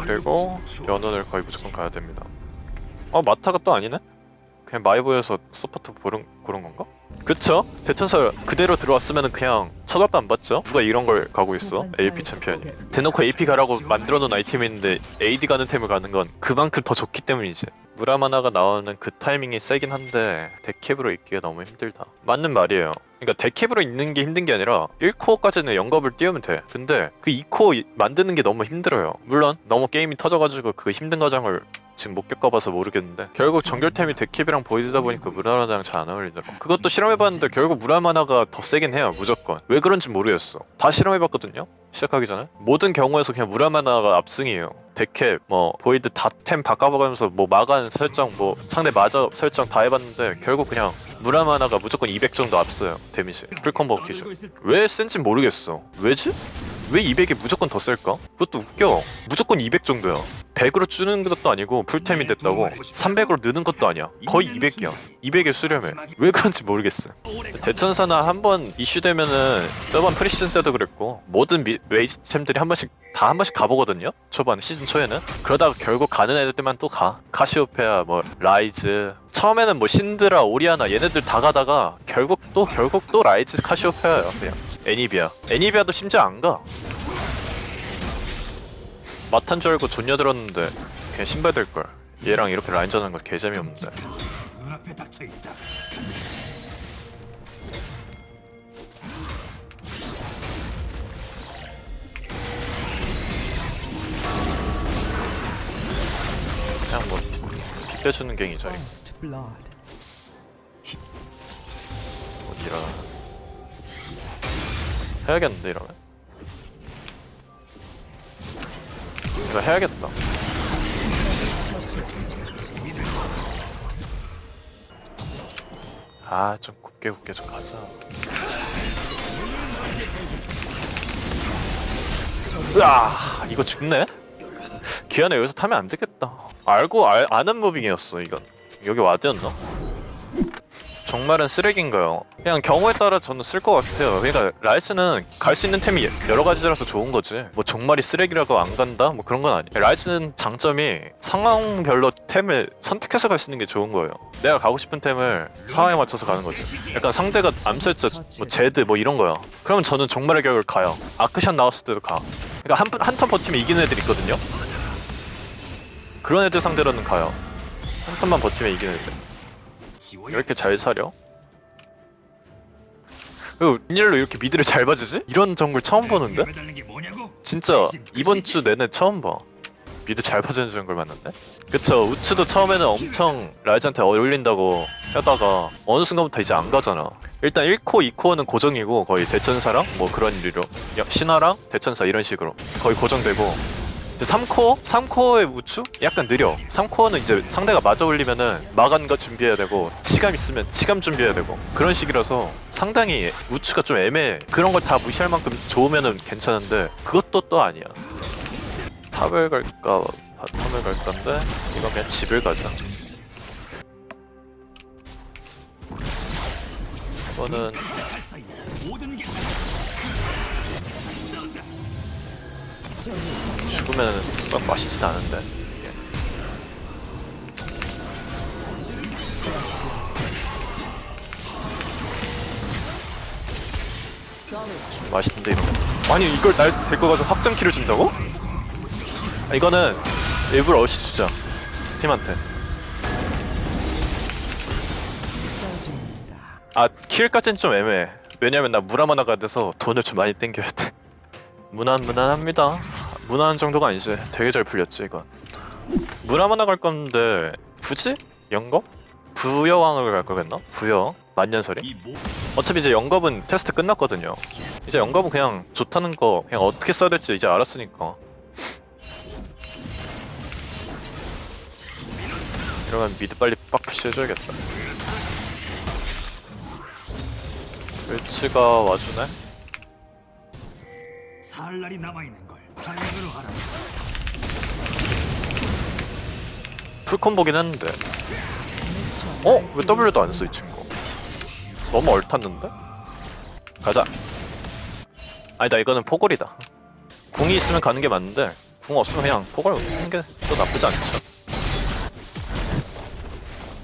그리고 연원을 거의 무조건 가야 됩니다. 어 마타가 또 아니네? 그냥 마이보에서 서포트 고른, 고른 건가? 그쵸? 대천사 그대로 들어왔으면 그냥 쳐다도 안 봤죠? 누가 이런 걸 가고 있어? AP 챔피언이. 대놓고 AP 가라고 만들어놓은 아이템인데 AD 가는 템을 가는 건 그만큼 더 좋기 때문이지. 무라마나가 나오는 그 타이밍이 세긴 한데 데캡으로 있기가 너무 힘들다. 맞는 말이에요. 그러니까 데캡으로 있는 게 힘든 게 아니라 1코어까지는 영겁을 띄우면 돼. 근데 그 2코어 만드는 게 너무 힘들어요. 물론 너무 게임이 터져가지고 그 힘든 과정을 지금 못 겪어봐서 모르겠는데 결국 정결템이 데캡이랑 보이드다 보니까 무라마나랑 잘 안 어울리더라고. 그것도 실험해봤는데 결국 무라마나가 더 세긴 해요 무조건. 왜 그런지 모르겠어. 다 실험해봤거든요 시작하기 전에. 모든 경우에서 그냥 무라마나가 압승이에요. 데캡 뭐 보이드 다 템 바꿔봐가면서 뭐 마간 설정 뭐 상대 마저 설정 다 해봤는데 결국 그냥 무라마나가 무조건 200 정도 앞서요 데미지. 풀컴보 기준. 왜 센진 모르겠어. 왜지? 왜 200이 무조건 더 셀까? 그것도 웃겨. 무조건 200 정도야 100으로 주는 것도 아니고 풀템이 됐다고 300으로 느는 것도 아니야. 거의 200이야. 200에 수렴해 왜 그런지 모르겠어. 대천사나 한 번 이슈되면은 저번 프리시즌 때도 그랬고 모든 미, 웨이스 챔들이 한 번씩 다 한 번씩 가보거든요? 초반 시즌 초에는. 그러다가 결국 가는 애들 때만 또 가. 카시오페아 뭐 라이즈. 처음에는 뭐 신드라 오리아나 얘네들 다 가다가 결국 또 결국 또 라이즈 카시오페아야 그냥. 애니비아. 애니비아도 심지어 안가 마탄 줄 알고 존녀 들었는데 그냥 신발 될걸 얘랑 이렇게 라인 전 하는 거 개재미없는데 눈앞에 닥쳐 있다. 그냥 뭐피 빼주는 갱이죠 이거. First blood. 뭐 이러나 해야겠는데 이러면 이거 해야겠다 아좀 곱게 곱게 좀 가자 으아 이거 죽네? 기아는 여기서 타면 안 되겠다 알고 알, 아는 무빙이었어 이건 여기 와드였나? 정말은 쓰레기인가요? 그냥 경우에 따라 저는 쓸 것 같아요. 그러니까 라이스는 갈 수 있는 템이 여러 가지라서 좋은 거지. 뭐 정말이 쓰레기라고 안 간다? 뭐 그런 건 아니에요. 라이스는 장점이 상황별로 템을 선택해서 갈 수 있는 게 좋은 거예요. 내가 가고 싶은 템을 상황에 맞춰서 가는 거지. 약간 상대가 암살자, 뭐 제드 뭐 이런 거야. 그러면 저는 정말의 격을 가요. 아크샷 나왔을 때도 가. 그러니까 한한턴 버티면 이기는 애들 있거든요. 그런 애들 상대로는 가요. 한 턴만 버티면 이기는 애들. 이렇게 잘 사려? 웬일로 이렇게 미드를 잘 봐주지? 이런 정글 처음 보는데? 게 뭐냐고? 진짜 이번 주 내내 처음 봐 미드 잘 봐주는 정글 봤는데? 그쵸 우츠도 처음에는 엄청 라이즈한테 어울린다고 하다가 어느 순간부터 이제 안 가잖아 일단 1코, 2코어는 고정이고 거의 대천사랑 뭐 그런 일로 야, 신화랑 대천사 이런 식으로 거의 고정되고 3코어? 3코어의 우추? 약간 느려. 3코어는 이제 상대가 맞아 올리면은 마간 거 준비해야 되고 치감 있으면 치감 준비해야 되고 그런 식이라서 상당히 우추가 좀 애매해. 그런 걸 다 무시할 만큼 좋으면은 괜찮은데 그것도 또 아니야. 탑을 갈까? 바텀을 갈 건데 이건 그냥 집을 가자. 이거는 죽으면 썩 맛있진 않은데 이게. 맛있는데 이거 아니 이걸 날 데리고 가서 확장키를 준다고? 아, 이거는 일부러 어시 주자 팀한테. 아 킬까지는 좀 애매해 왜냐면 나 무라마나가 돼서 돈을 좀 많이 땡겨야 돼 무난 무난합니다 무난한 정도가 아니지 되게 잘 풀렸지 이건 무라마나 갈 건데 굳이? 영겁? 부여왕을 갈 거겠나? 부여 만년설이? 어차피 이제 영겁은 테스트 끝났거든요 이제 영겁은 그냥 좋다는 거 그냥 어떻게 써야 될지 이제 알았으니까 이러면 미드 빨리 빡 푸시해줘야겠다 웰치가 와주네? 살 날이 남아 있는 걸 반응으로 하라. 풀콤보긴 했는데 어? 왜 W도 안 써 이 친구 너무 얼탔는데? 가자 아니다 이거는 포골이다 궁이 있으면 가는 게 맞는데 궁 없으면 그냥 포괄 하는 게 또 나쁘지 않죠.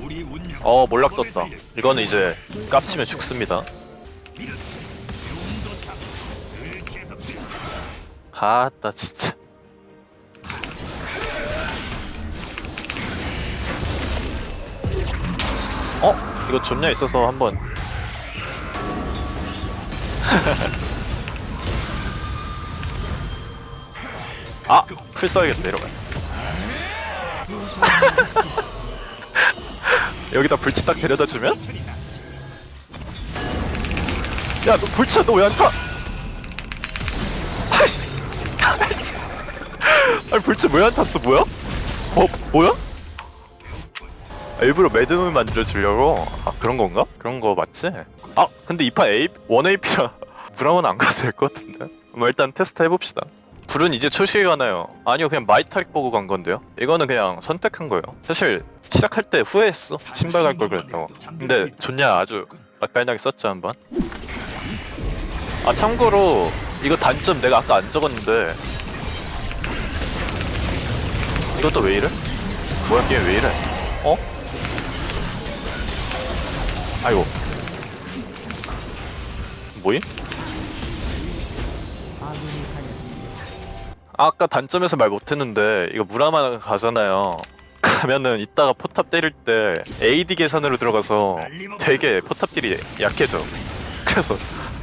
우리 운명. 어 몰락 떴다. 이거는 이제 깝치면 죽습니다. 아따 진짜. 어? 이거 존냐 있어서 한번 아! 풀 써야겠다 이러면 여기다 불치 딱 데려다 주면? 야너 불치야 너왜 안 타? 아니 불치 왜안 탔어 뭐야? 어 뭐야? 아, 일부러 매듭을 만들어 주려고 아 그런 건가? 그런 거 맞지? 아 근데 이파 A 1 AP라 브라운 안 가도 될 것 같은데 뭐 일단 테스트 해봅시다 불은 이제 초시에 가나요? 아니요 그냥 마이타릭 보고 간 건데요 이거는 그냥 선택한 거예요 사실 시작할 때 후회했어 신발 갈 걸 그랬다고 근데 좋냐 아주 맛깔나게 썼죠 한번 아 참고로 이거 단점 내가 아까 안 적었는데 이것도 왜 이래? 뭐야 게임 왜 이래? 어? 아이고 뭐임? 아까 단점에서 말 못했는데 이거 무라마 가잖아요 가면은 이따가 포탑 때릴 때 AD 계산으로 들어가서 되게 포탑 딜이 약해져 그래서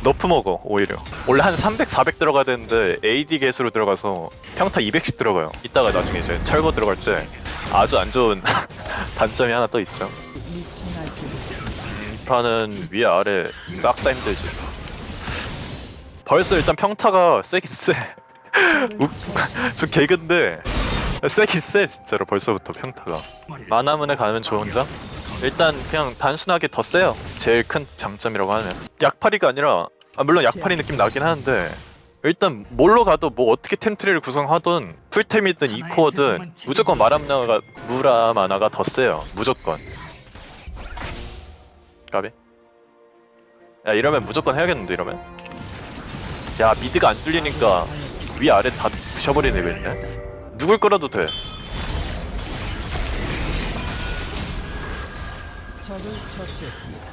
너프 먹어 오히려. 원래 한 300, 400 들어가야 되는데 AD 개수로 들어가서 평타 200씩 들어가요. 이따가 나중에 이제 철거 들어갈 때 아주 안 좋은 단점이 하나 또 있죠. 이 판은 위에 아래 싹 다 힘들지. 벌써 일단 평타가 세긴 세. 우- 저 개근데. 세긴 세 진짜로 벌써부터 평타가. 만화문에 가면 좋은 점? 일단 그냥 단순하게 더 세요. 제일 큰 장점이라고 하면. 약팔이가 아니라 아, 물론 약팔이 느낌 나긴 하는데 일단 뭘로 가도 뭐 어떻게 템트리를 구성하든 풀템이든 이코어든 무조건 마람나가 무라마나가 더 세요. 무조건. 까비. 야 이러면 무조건 해야겠는데 이러면? 야 미드가 안 뚫리니까 위 아래 다 부셔버리네 이거 있네 누굴 끌어도 돼 적을 처치했습니다.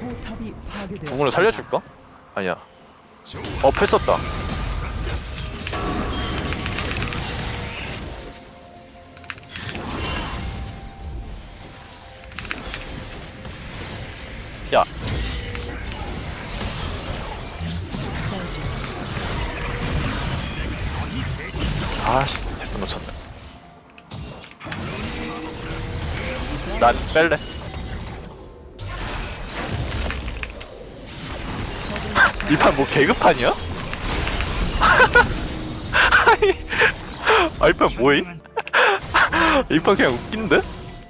포탑이 파괴되었습니다. 궁으로 살려줄까? 아니야 어 풀 썼다 야 아씨 난 뺄래 이 판 뭐 개그판이야? 아, 이판 뭐임? 이판 그냥 웃긴데?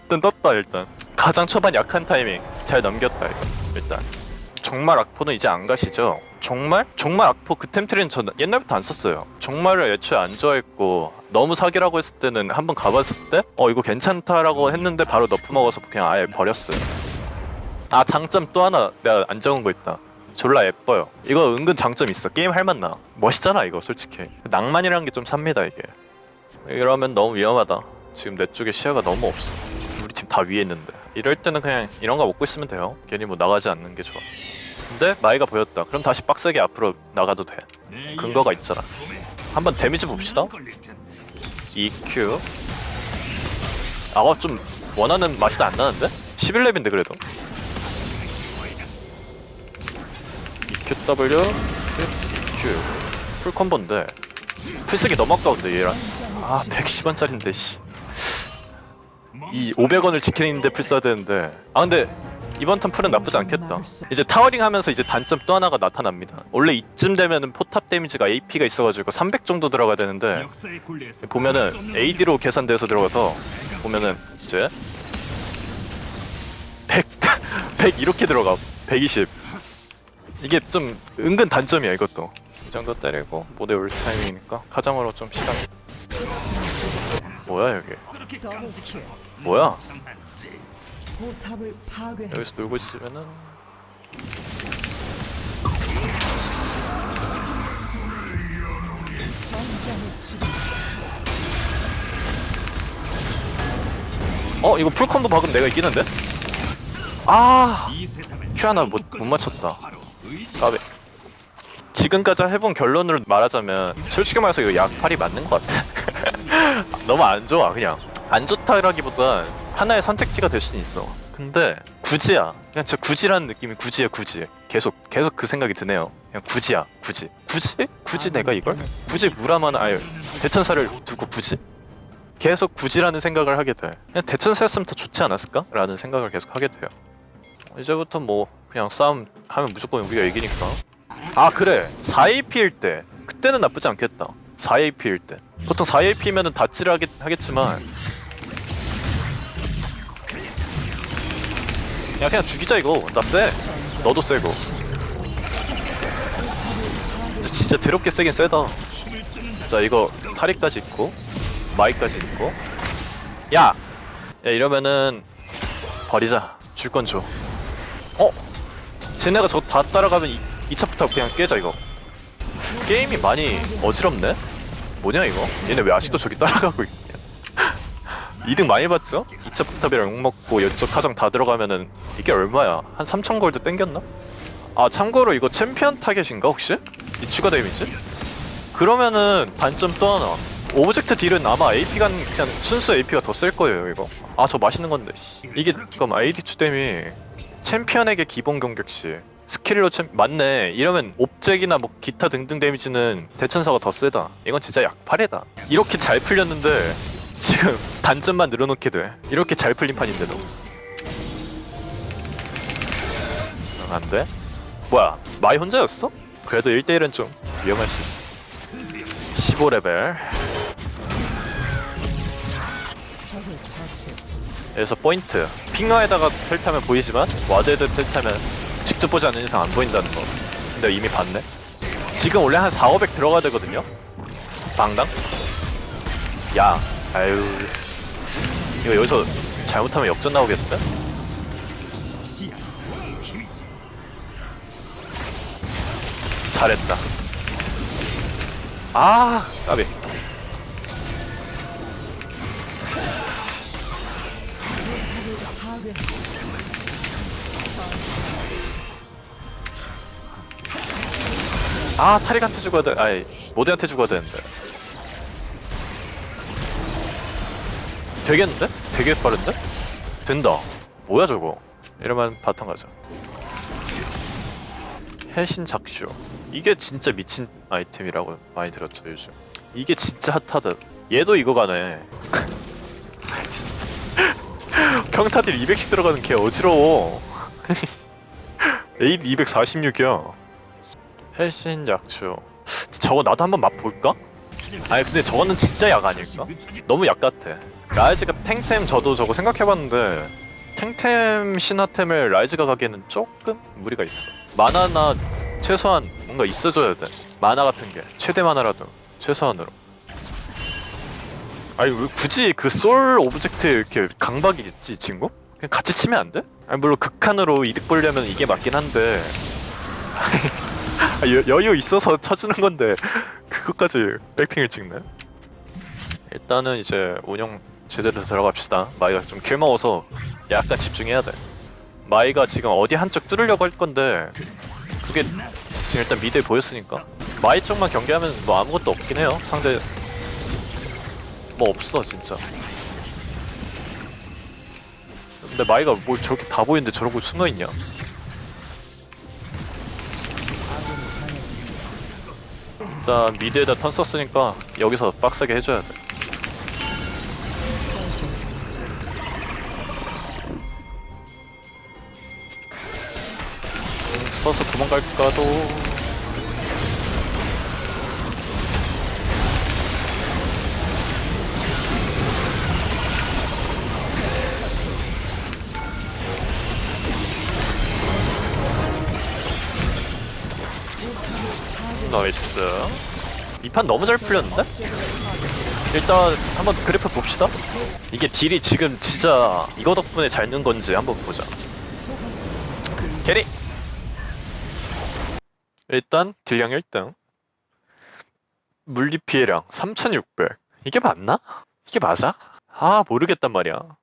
일단 떴다 일단 가장 초반 약한 타이밍 잘 넘겼다 일단 정말 악포는 이제 안 가시죠? 정말? 정말 악포 그 템트리는 저 옛날부터 안 썼어요 정말을 애초에 안 좋아했고 너무 사기라고 했을 때는 한번 가봤을 때 어 이거 괜찮다라고 했는데 바로 너프 먹어서 그냥 아예 버렸어요 아 장점 또 하나 내가 안 적은 거 있다 졸라 예뻐요. 이거 은근 장점 있어. 게임 할 맛나. 멋있잖아 이거 솔직히. 낭만이라는 게 좀 삽니다 이게. 이러면 너무 위험하다. 지금 내 쪽에 시야가 너무 없어. 우리 팀 다 위에 있는데. 이럴 때는 그냥 이런 거 먹고 있으면 돼요. 괜히 뭐 나가지 않는 게 좋아. 근데 마이가 보였다. 그럼 다시 빡세게 앞으로 나가도 돼. 근거가 있잖아. 한번 데미지 봅시다. EQ. 아와 좀 원하는 맛이 안 나는데? 11렙인데 그래도. QW, Q, 풀 콤보인데 풀쓰기 너무 아까운데 얘랑 아 110원짜린데 씨. 이 500원을 지키는데 풀 써야 되는데 아 근데 이번 턴 풀은 나쁘지 않겠다. 이제 타워링 하면서 이제 단점 또 하나가 나타납니다. 원래 이쯤 되면은 포탑 데미지가 AP가 있어가지고 300 정도 들어가야 되는데 보면은 AD로 계산돼서 들어가서 보면은 이제 100, 100 이렇게 들어가. 120 이게 좀 은근 단점이야 이것도. 이 정도 때리고 모델 올 타이밍이니까 가장으로 좀 시간. 뭐야 여기. 뭐야 포탑을 파괴. 여기서 놀고 있으면은 어 이거 풀콤보 박으면 내가 이기는데? 아 큐하나 못, 못 맞췄다 까베 지금까지 해본 결론으로 말하자면 솔직히 말해서 이거 약팔이 맞는 것 같아 너무 안 좋아 그냥 안 좋다라기보단 하나의 선택지가 될 수는 있어. 근데 굳이야. 그냥 진짜 굳이라는 느낌이 굳이야 굳이. 계속 계속 그 생각이 드네요. 그냥 굳이야 굳이. 굳이? 굳이 내가 이걸? 굳이 무라만 아유 대천사를 두고 굳이? 계속 굳이라는 생각을 하게 돼. 그냥 대천사였으면 더 좋지 않았을까? 라는 생각을 계속 하게 돼요. 이제부터 뭐 그냥 싸움 하면 무조건 우리가 이기니까. 아 그래. 4AP일 때. 그때는 나쁘지 않겠다. 4AP일 때. 보통 4AP면은 다찌를 하겠, 하겠지만 야 그냥 죽이자 이거 나쎄 너도 세고 진짜 더럽게 세긴 세다 자 이거 타리까지 있고 마이까지 있고 야! 야 이러면은 버리자 줄 건 줘 어? 쟤네가 저 다 따라가면 2, 차부터 그냥 깨자 이거 게임이 많이 어지럽네? 뭐냐 이거? 얘네 왜 아직도 저기 따라가고 있냐 2등 많이 봤죠? 2차 포탑이랑 욕먹고 이쪽 가정 다 들어가면은 이게 얼마야? 한 3천 골드 땡겼나? 아 참고로 이거 챔피언 타겟인가 혹시? 이 추가 데미지? 그러면은 단점 또 하나 오브젝트 딜은 아마 AP가 그냥 순수 AP가 더셀 거예요 이거 아 저 맛있는 건데 씨. 이게 그럼 AD 추뎀이 챔피언에게 기본 공격 시 스킬로 챔 맞네 이러면 옵젝이나 뭐 기타 등등 데미지는 대천사가 더 세다 이건 진짜 약팔이다 이렇게 잘 풀렸는데 지금 단점만 늘어놓게 돼. 이렇게 잘 풀린 판인데도. 응, 안돼? 뭐야 마이 혼자였어? 그래도 1대1은 좀 위험할 수 있어. 15레벨. 적을 처치했습니다. 여기서 포인트. 핑화에다가 텔타면 보이지만 와드에도 텔타면 직접 보지 않는 이상 안 보인다는 거. 근데 이미 봤네. 지금 원래 한 4, 500 들어가야 되거든요? 방당? 야 아유. 이거 여기서 잘못하면 역전 힘이지 잘했다. 아 까비. 아 타릭한테 죽어야 돼. 아이 모드한테 죽어야 되는데 되겠는데? 되게 빠른데? 된다. 뭐야 저거? 이러면 바텀 가자. 해신 작쇼. 이게 진짜 미친 아이템이라고 많이 들었죠 요즘. 이게 진짜 핫하다. 얘도 이거 가네. 평타딜 200씩 들어가는 개 어지러워. 에이 246이야. 헬신 약초 저거 나도 한번 맛볼까? 아니 근데 저거는 진짜 약 아닐까? 너무 약 같아 라이즈가 탱템 저도 저거 생각해봤는데 탱템 신화템을 라이즈가 가기에는 조금 무리가 있어. 마나나 최소한 뭔가 있어줘야 돼. 마나 같은 게. 최대 마나라도. 최소한으로. 아니 왜 굳이 그 솔 오브젝트 이렇게 강박이 있지 이 친구? 그냥 같이 치면 안 돼? 아니 물론 극한으로 이득 보려면 이게 맞긴 한데. 아, 여, 여유 있어서 쳐주는 건데. 그것까지 백핑을 찍네. 일단은 이제 운영 제대로 들어갑시다. 마이가 좀 길먹어서 약간 집중해야 돼. 마이가 지금 어디 한쪽 뚫으려고 할 건데 그게 지금 일단 미드에 보였으니까. 마이 쪽만 경기하면 뭐 아무것도 없긴 해요. 상대 뭐 없어 진짜. 근데 마이가 뭘 저렇게 다 보이는데 저러고 숨어있냐? 일단 미드에다 턴 썼으니까 여기서 빡세게 해줘야 돼. 써서 도망갈까도. 나이스. 이 판 너무 잘 풀렸는데? 일단 한번 그래프 봅시다. 이게 딜이 지금 진짜 이거 덕분에 잘는 건지 한번 보자. 캐리! 일단 딜량 1등. 물리 피해량 3600. 이게 맞나? 이게 맞아? 아 모르겠단 말이야.